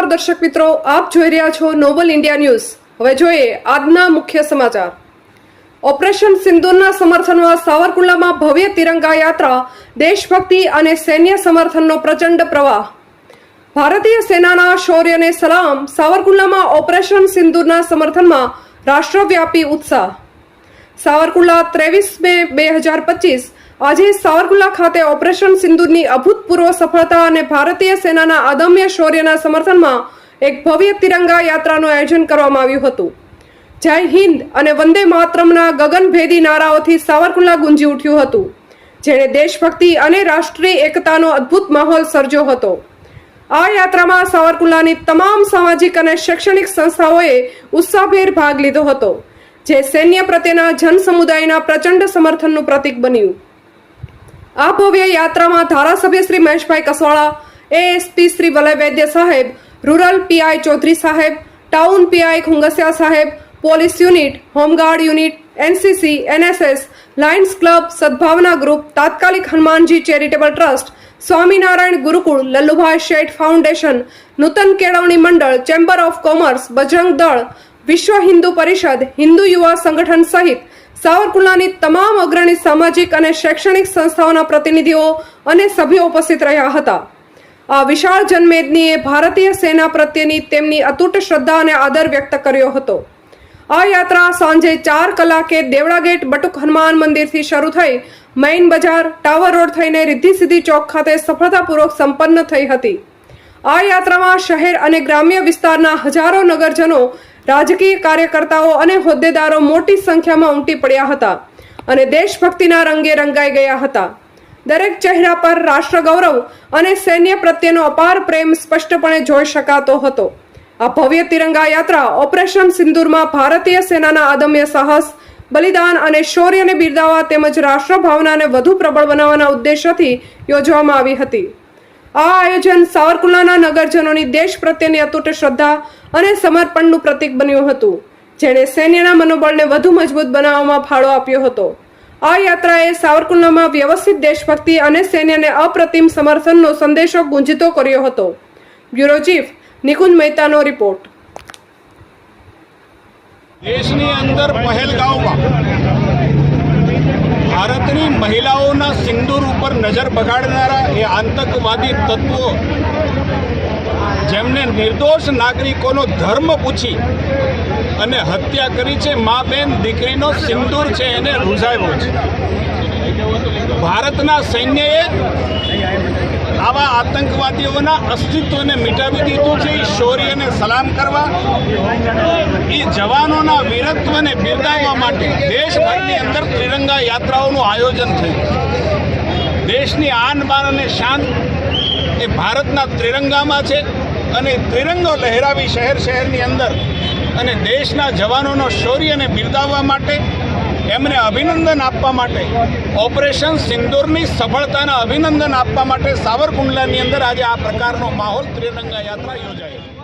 નમસ્કાર દર્શક મિત્રો, આપ જોઈ રહ્યા છો નોબલ ઇન્ડિયા ન્યૂઝ હવે જોઈએ આજના મુખ્ય સમાચાર. ઓપરેશન સિંદૂરના સમર્થનમાં સાવરકુંડલામાં ભવ્ય તિરંગા યાત્રા, દેશભક્તિ અને સૈન્ય સમર્થનનો પ્રચંડ પ્રવાહ. ભારતીય સેનાના શૌર્યને સલામ, સાવરકુંડલામાં ઓપરેશન સિંદૂરના સમર્થનમાં રાષ્ટ્રવ્યાપી ઉત્સાહ. સાવરકુંડલા ત્રેવીસ મે બે હજાર પચીસ આજે સાવરકુલા ખાતે ઓપરેશન સિંદુરની અભૂતપૂર્વ સફળતા અને ભારતીય સેનાના અદમ્ય શૌર્યના સમર્થનમાં એક ભવ્ય તિરંગા યાત્રાનું આયોજન કરવામાં આવ્યું હતું. જય હિન્દ અને વંદે માતરમના ગગનભેદી નારાઓથી સાવરકુલા ગુંજી ઉઠ્યું હતું, જેણે દેશભક્તિ અને રાષ્ટ્રીય એકતાનો અદ્ભુત માહોલ સર્જ્યો હતો. આ યાત્રામાં સાવરકુલાની તમામ સામાજિક અને શૈક્ષણિક સંસ્થાઓએ ઉત્સાહભેર ભાગ લીધો હતો, જે સૈન્ય પ્રત્યેના જન સમુદાયના પ્રચંડ સમર્થનનું પ્રતીક બન્યું. આ ભવ્ય યાત્રામાં ધારાસભ્ય શ્રી મહેશભાઈ કસવાળા એએસપી શ્રી વલય વૈદ્ય સાહેબ રૂરલ પીઆઈ ચૌધરી સાહેબ ટાઉન પીઆઈ ખુંગસિયા સાહેબ police unit home guard unit NCC NSS Lions Club Sadbhavna group તાત્કાલિક Hanumanji charitable trust Swaminarayan Gurukul Lallubhai Sheth foundation નૂતન કેળવણી મંડળ ચેમ્બર ઓફ કોમર્સ બજરંગ દળ વિશ્વ હિન્દુ પરિષદ હિન્દુ યુવા સંગઠન સહિત સાવરકુંડલાની તમામ અગ્રણી સામાજિક અને શૈક્ષણિક સંસ્થાઓના પ્રતિનિધિઓ અને સભ્યો ઉપસ્થિત રહ્યા હતા. આ વિશાળ જનમેદનીએ ભારતીય સેના પ્રત્યેની તેમની અતૂટ શ્રદ્ધા અને આદર વ્યક્ત કર્યો હતો. આ યાત્રા સાંજે ચાર કલાકે દેવડા ગેટ બટુક હનુમાન મંદિરથી શરૂ થઈ મૈન બજાર, ટાવર રોડ થઈને રિદ્ધિ સિદ્ધિ ચોક ખાતે સફળતાપૂર્વક સંપન્ન થઈ હતી. આ યાત્રામાં શહેર અને ગ્રામ્ય વિસ્તારના હજારો નગરજનો રાજકીય કાર્યકર્તાઓ અને હોદ્દેદારો મોટી સંખ્યામાં ઉમટી પડ્યા હતા અને દેશભક્તિના રંગે રંગાઈ ગયા હતા. દરેક ચહેરા પર રાષ્ટ્ર ગૌરવ અને સૈન્ય પ્રત્યેનો અપાર પ્રેમ સ્પષ્ટપણે જોઈ શકાતો હતો. આ ભવ્ય તિરંગા યાત્રા ઓપરેશન સિંદૂરમાં ભારતીય સેનાના અદમ્ય સાહસ, બલિદાન અને શૌર્યને બિરદાવવા તેમજ રાષ્ટ્રભાવનાને વધુ પ્રબળ બનાવવાના ઉદ્દેશ્યથી યોજવામાં આવી હતી. આ આયોજન સાવરકુલાના નગરજનોની દેશ પ્રત્યેની અતૂટ શ્રદ્ધા અને સમર્પણનું પ્રતીક બન્યું હતું, જેણે સૈન્યના મનોબળને વધુ મજબૂત બનાવવામાં ફાળો આપ્યો હતો. આ યાત્રાએ સાવરકુલામાં વ્યવસ્થિત દેશભક્તિ અને સૈન્યને અપ્રતિમ સમર્થનનો સંદેશો ગુંજતો કર્યો હતો. બ્યુરો ચીફ નિકુંજ મહેતાનો રિપોર્ટ. દેશની અંદર પહેલગાંવમાં ભારતની મહિલાઓના સિંદૂર ઉપર નજર બગાડનારા એ આતંકવાદી તત્વો જેમને નિર્દોષ નાગરિકોનો ધર્મ પૂછી અને હત્યા કરી છે, મા બેન દીકરીનો સિંદૂર છે, એને રૂઝાવ્યો છે. ભારતના સૈન્યએ આવા આતંકવાદીઓના અસ્તિત્વને મિટાવી દીધું છે. એ શૌર્યને સલામ કરવા. એ જવાનોના વીરત્વને બિરદાવવા માટે દેશભરની અંદર ત્રિરંગા યાત્રાઓનું આયોજન થયું. દેશની આન બાન અને શાન એ ભારતના ત્રિરંગામાં છે અને ત્રિરંગો લહેરાવી શહેર શહેરની અંદર અને દેશના જવાનોનો શૌર્યને બિરદાવવા માટે એમને અભિનંદન આપવા માટે ઓપરેશન સિંદૂરની સફળતાના અભિનંદન આપવા માટે સાવરકુંડલાની અંદર આજે આ પ્રકારનો માહોલ ત્રિરંગા યાત્રા યોજાઈ.